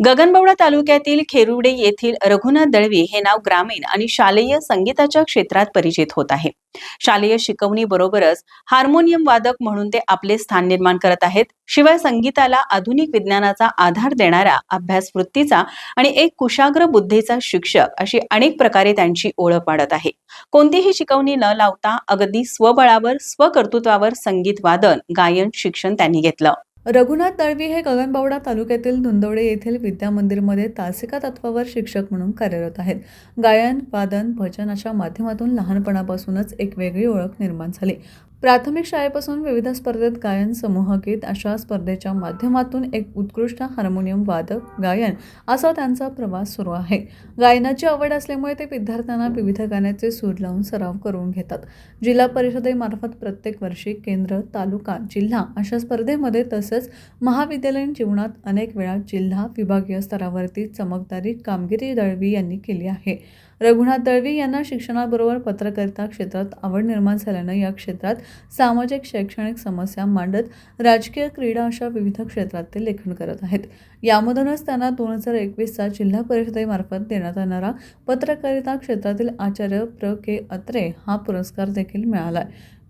गगनबावडा तालुक्यातील खेरुडे येथील रघुनाथ दळवी हे नाव ग्रामीण आणि शालेय संगीताच्या क्षेत्रात परिचित होत आहे. शालेय शिकवणी बरोबरच हार्मोनियम वादक म्हणून ते आपले स्थान निर्माण करत आहेत. शिवाय संगीताला आधुनिक विज्ञानाचा आधार देणारा अभ्यास वृत्तीचा आणि एक कुशाग्र बुद्धीचा शिक्षक अशी अनेक प्रकारे त्यांची ओळख वाढत आहे. कोणतीही शिकवणी न लावता अगदी स्वबळावर स्वकर्तृत्वावर संगीत वादन गायन शिक्षण त्यांनी घेतलं. रघुनाथ दळवी हे गगनबावडा तालुक्यातील धुंदवडे येथील विद्या मंदिरमध्ये तासिका तत्वावर शिक्षक म्हणून कार्यरत आहेत. गायन वादन भजन अशा माध्यमातून लहानपणापासूनच एक वेगळी ओळख निर्माण झाली. प्राथमिक शाळेपासून विविध स्पर्धेत गायन समूहगीत अशा स्पर्धेच्या माध्यमातून एक उत्कृष्ट हार्मोनियम वादक गायन असा त्यांचा प्रवास सुरू आहे. गायनाची आवड असल्यामुळे ते विद्यार्थ्यांना विविध गाण्याचे सूर लावून सराव करून घेतात. जिल्हा परिषदेमार्फत प्रत्येक वर्षी केंद्र तालुका जिल्हा अशा स्पर्धेमध्ये तसेच महाविद्यालयीन जीवनात अनेक वेळा जिल्हा विभागीय स्तरावरती चमकदारी कामगिरी दळवी यांनी केली आहे. रघुनाथ दळवी यांना शिक्षणाबरोबर पत्रकारिता क्षेत्रात आवड निर्माण झाल्यानं या क्षेत्रात सामाजिक शैक्षणिक समस्या मांडत राजकीय क्रीडा अशा विविध क्षेत्रात ते लेखन करत आहेत. यामधूनच त्यांना दोन हजार एकवीसचा जिल्हा परिषदेमार्फत देण्यात येणारा पत्रकारिता क्षेत्रातील आचार्य प्र. के. अत्रे हा पुरस्कार देखील मिळाला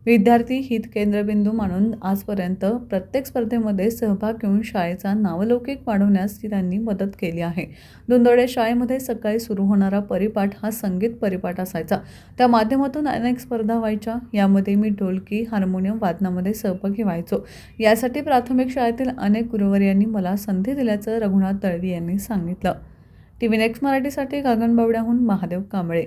विद्यार्थी हित केंद्रबिंदू मानून आजपर्यंत प्रत्येक स्पर्धेमध्ये सहभाग घेऊन शाळेचा नावलौकिक वाढवण्यास त्यांनी मदत केली आहे. दुंदोडे शाळेमध्ये सकाळी सुरू होणारा परिपाठ हा संगीत परिपाठ असायचा. त्या माध्यमातून अनेक स्पर्धा व्हायच्या. यामध्ये मी ढोलकी हार्मोनियम वादनामध्ये सहभागी व्हायचो. यासाठी प्राथमिक शाळेतील अनेक गुरुवर्यांनी मला संधी दिल्याचं रघुनाथ दळवी यांनी सांगितलं. टी व्ही नेक्स्ट मराठीसाठी गगनबावड्याहून महादेव कांबळे.